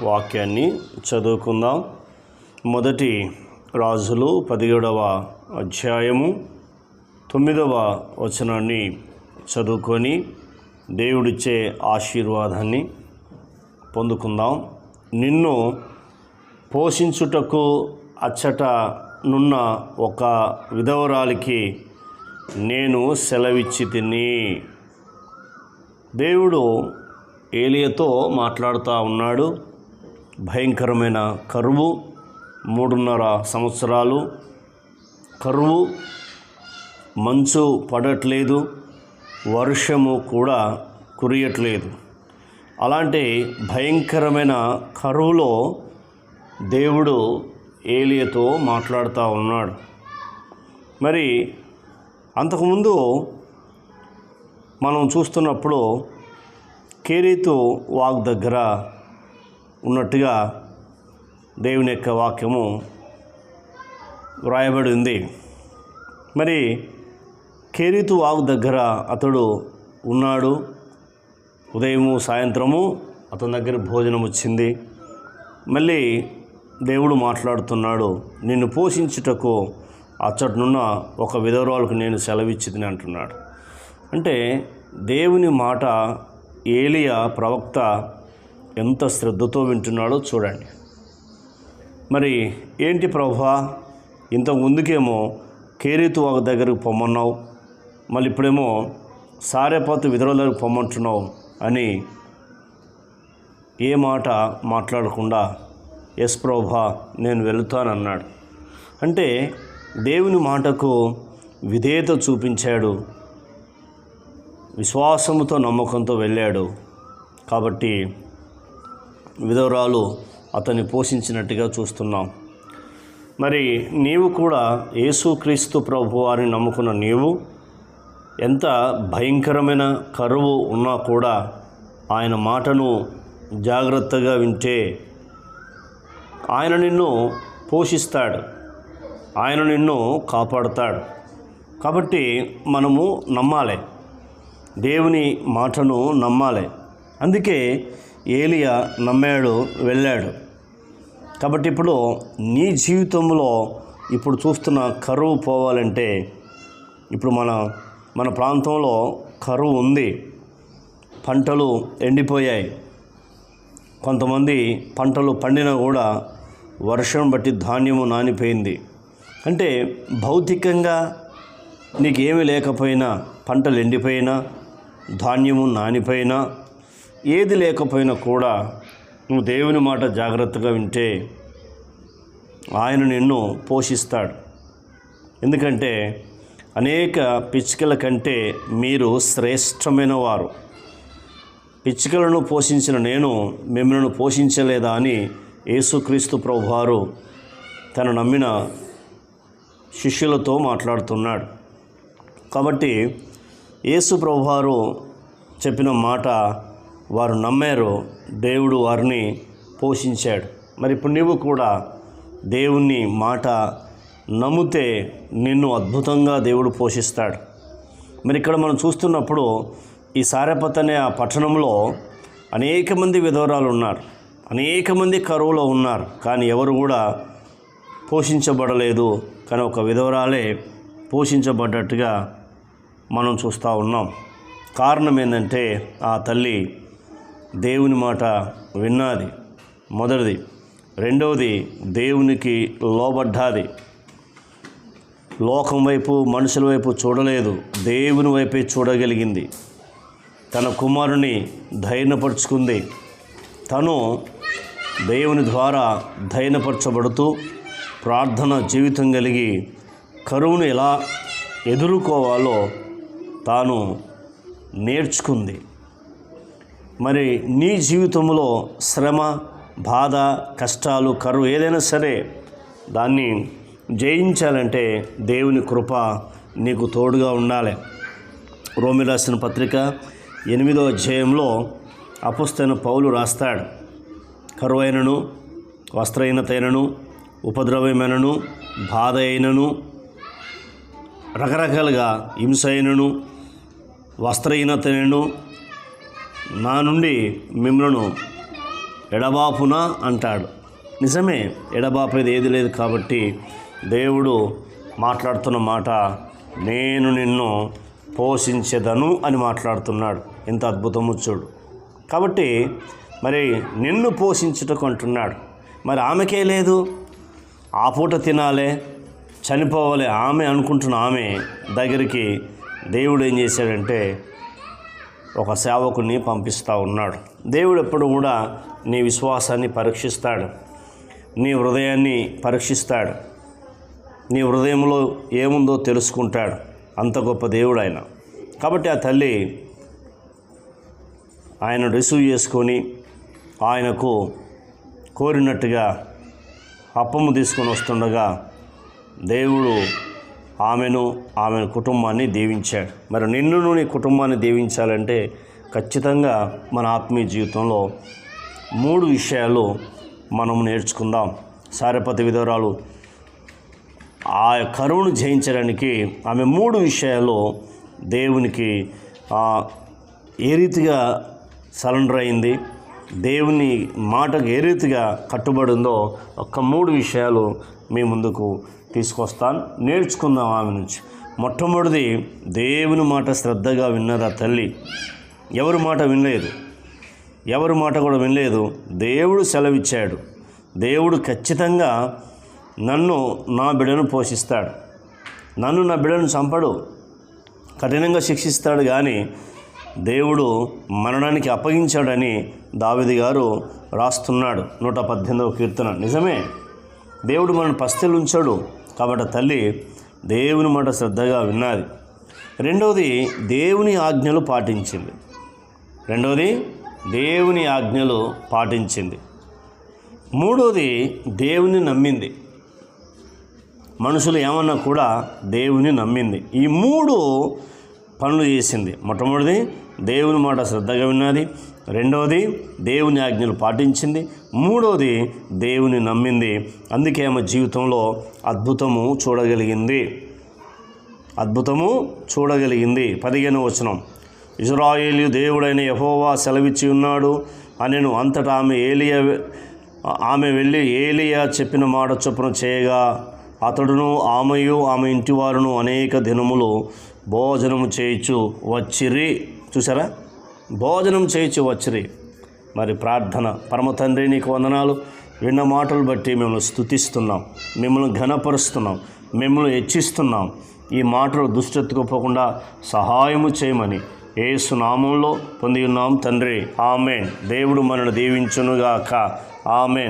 వాక్యాన్ని చదువుకుందాం. మొదటి రాజులు పదిహేడవ అధ్యాయము తొమ్మిదవ వచనాన్ని చదువుకొని దేవుడిచ్చే ఆశీర్వాదాన్ని పొందుకుందాం. నిన్ను పోషించుటకు అచ్చట నున్న ఒక విధవరాలికి నేను సెలవిచ్చి తిని. దేవుడు ఏలియతో మాట్లాడుతూ ఉన్నాడు. భయంకరమైన కరువు మూడున్నర సంవత్సరాలు. కరువు మంచు పడట్లేదు వర్షము కూడా కురియట్లేదు. అలాంటి భయంకరమైన కరువులో దేవుడు ఏలియతో మాట్లాడుతూ ఉన్నాడు. మరి అంతకుముందు మనం చూస్తున్నప్పుడు కేరీతు వాక్ దగ్గర ఉన్నట్టుగా దేవుని యొక్క వాక్యము వ్రాయబడి ఉంది. మరి కేరీతు వాక్ దగ్గర అతడు ఉన్నాడు. ఉదయము సాయంత్రము అతని దగ్గర భోజనం వచ్చింది. మళ్ళీ దేవుడు మాట్లాడుతున్నాడు నిన్ను పోషించుటకు అచ్చటనున్న ఒక విధవరాలకు నేను సెలవిచ్చిదని అంటున్నాడు. అంటే దేవుని మాట ఏలియా ప్రవక్త ఎంత శ్రద్ధతో వింటున్నాడో చూడండి. మరి ఏంటి ప్రభా? ఇంత ముందుకేమో కేరీతు ఒక దగ్గరకు పొమ్మన్నావు మళ్ళీ ఇప్పుడేమో సారేపాతు విధుల పొమ్మంటున్నావు అని ఏ మాట మాట్లాడకుండా ఎస్ ప్రభా నేను వెళుతానన్నాడు. అంటే దేవుని మాటకు విధేయత చూపించాడు విశ్వాసముతో నమ్మకంతో వెళ్ళాడు. కాబట్టి విధవరాలు అతన్ని పోషించినట్టుగా చూస్తున్నాం. మరి నీవు కూడా యేసుక్రీస్తు ప్రభు వారిని నమ్ముకున్న నీవు ఎంత భయంకరమైన కరువు ఉన్నా కూడా ఆయన మాటను జాగ్రత్తగా వింటే ఆయన నిన్ను పోషిస్తాడు. ఆయన నిన్ను కాపాడుతాడు. కాబట్టి మనము నమ్మాలి. దేవుని మాటను నమ్మాలి. అందుకే ఏలియా నమ్మాడు వెళ్ళాడు. కాబట్టి ఇప్పుడు నీ జీవితంలో ఇప్పుడు చూస్తున్న కరువు పోవాలంటే ఇప్పుడు మన మన ప్రాంతంలో కరువు ఉంది. పంటలు ఎండిపోయాయి. కొంతమంది పంటలు పండినా కూడా వర్షం బట్టి ధాన్యము నానిపోయింది. అంటే భౌతికంగా నీకేమీ లేకపోయినా పంటలు ఎండిపోయినా ధాన్యము నానిపోయినా ఏది లేకపోయినా కూడా నువ్వు దేవుని మాట జాగ్రత్తగా వింటే ఆయన నిన్ను పోషిస్తాడు. ఎందుకంటే అనేక పిచ్చుకల కంటే మీరు శ్రేష్టమైన వారు. పిచ్చుకలను పోషించిన నేను మిమ్మల్ని పోషించలేదా అని యేసుక్రీస్తు ప్రభువారు తను నమ్మిన శిష్యులతో మాట్లాడుతున్నాడు. కాబట్టి యేసు ప్రభువారు చెప్పిన మాట వారు నమ్మారు. దేవుడు వారిని పోషించాడు. మరి ఇప్పుడు నువ్వు కూడా దేవుని మాట నమ్మితే నిన్ను అద్భుతంగా దేవుడు పోషిస్తాడు. మరి ఇక్కడ మనం చూస్తున్నప్పుడు ఈ సారెపత్ అనే ఆ పట్టణంలో అనేక మంది విధవరాలు ఉన్నారు. అనేక మంది కరువులో ఉన్నారు. కానీ ఎవరు కూడా పోషించబడలేదు. కానీ ఒక విధవరాలే పోషించబడ్డట్టుగా మనం చూస్తూ ఉన్నాం. కారణం ఏంటంటే ఆ తల్లి దేవుని మాట విన్నది. మొదటిది. రెండవది దేవునికి లోబడ్డాది. లోకం వైపు మనుషుల వైపు చూడలేదు. దేవుని వైపే చూడగలిగింది. తన కుమారుని ధైర్యపరుచుకుంది. తను దేవుని ద్వారా ధైర్యపరచబడుతూ ప్రార్థన జీవితం కలిగి కరువును ఎలా ఎదుర్కోవాలో తాను నేర్చుకుంది. మరి నీ జీవితంలో శ్రమ బాధ కష్టాలు కరువు ఏదైనా సరే దాన్ని జయించాలంటే దేవుని కృప నీకు తోడుగా ఉండాలి. రోమి రాసిన పత్రిక ఎనిమిదో అధ్యాయంలో అపుస్తైన పౌలు రాస్తాడు. కరువైనను వస్త్రహీనతైనను ఉపద్రవమైనను బాధ అయినను రకరకాలుగా హింస అయినను వస్త్రహీనతను నా నుండి మిమ్మలను ఎడబాపున అంటాడు. నిజమే ఎడబాపేది ఏది లేదు కాబట్టి దేవుడు మాట్లాడుతున్న మాట నేను నిన్ను పోషించదను అని మాట్లాడుతున్నాడు. ఎంత అద్భుతము చూడు. కాబట్టి మరి నిన్ను పోషించుటకు అంటున్నాడు. మరి ఆమెకే లేదు. ఆ పూట తినాలే చనిపోవాలి ఆమె అనుకుంటున్న ఆమె దగ్గరికి దేవుడు ఏం చేశాడంటే ఒక సేవకుని పంపిస్తూ ఉన్నాడు. దేవుడు ఎప్పుడు కూడా నీ విశ్వాసాన్ని పరీక్షిస్తాడు. నీ హృదయాన్ని పరీక్షిస్తాడు. నీ హృదయంలో ఏముందో తెలుసుకుంటాడు. అంత గొప్ప దేవుడు ఆయన. కాబట్టి ఆ తల్లి ఆయన రిసీవ్ చేసుకొని ఆయనకు కోరినట్టుగా అప్పము తీసుకొని వస్తుండగా దేవుడు ఆమెను ఆమె కుటుంబాన్ని దీవించాడు. మరి నిన్ను నీ కుటుంబాన్ని దీవించాలంటే ఖచ్చితంగా మన ఆత్మీయ జీవితంలో మూడు విషయాలు మనం నేర్చుకుందాం. సారపతి విధవరాలు ఆ కరువును జయించడానికి ఆమె మూడు విషయాలు దేవునికి ఏ రీతిగా సరెండర్ అయింది? దేవుని మాటకు ఏ రీతిగా కట్టుబడిందో ఒక మూడు విషయాలు మీ ముందుకు తీసుకొస్తాను. నేర్చుకుందాం ఆమె నుంచి. మొట్టమొదటిది దేవుని మాట శ్రద్ధగా విన్నదా తల్లి? ఎవరి మాట వినలేదు? ఎవరి మాట కూడా వినలేదు? దేవుడు సెలవిచ్చాడు. దేవుడు ఖచ్చితంగా నన్ను నా బిడ్డను పోషిస్తాడు. నన్ను నా బిడ్డను చంపడు. కఠినంగా శిక్షిస్తాడు కానీ దేవుడు మరణానికి అప్పగించాడని దావిది గారు రాస్తున్నాడు. నూట పద్దెనిమిదవ కీర్తన. నిజమే దేవుడు మనల్ని పస్తులు ఉంచాడు కాబట్టి తల్లి దేవుని మాట శ్రద్ధగా విన్నది. రెండవది దేవుని ఆజ్ఞలు పాటించింది. రెండవది దేవుని ఆజ్ఞలు పాటించింది. మూడోది దేవుని నమ్మింది. మనుషులు ఏమన్నా కూడా దేవుని నమ్మింది. ఈ మూడు పనులు చేసింది. మొట్టమొదటిది దేవుని మాట శ్రద్ధగా విన్నది రెండవది దేవుని ఆజ్ఞలు పాటించింది. మూడవది దేవుని నమ్మింది. అందుకే ఆమె జీవితంలో అద్భుతము చూడగలిగింది. అద్భుతము చూడగలిగింది. పదిహేను వచనం. ఇజ్రాయేలు దేవుడైన యహోవా సెలవిచ్చి ఉన్నాడు అనెను అంతటా ఆమె ఏలియా ఆమె వెళ్ళి ఏలియా చెప్పిన మాట చొప్పున చేయగా అతడును ఆమెయు ఆమె ఇంటివారును అనేక దినములు భోజనము చేయించు వచ్చిరి. చూసారా భోజనం చేయొచ్చు వచ్చిరి. మరి ప్రార్థన. పరమ తండ్రి నీకు వందనాలు. విన్న మాటలు బట్టి మిమ్మల్ని స్థుతిస్తున్నాం మిమ్మల్ని ఘనపరుస్తున్నాం. మిమ్మల్ని హెచ్చిస్తున్నాం. ఈ మాటలు దుష్టెత్తుకోపోకుండా సహాయము చేయమని ఏసు నామంలో పొంది ఉన్నాం తండ్రి. ఆమెన్. దేవుడు మనను దీవించునుగాక. ఆమెన్.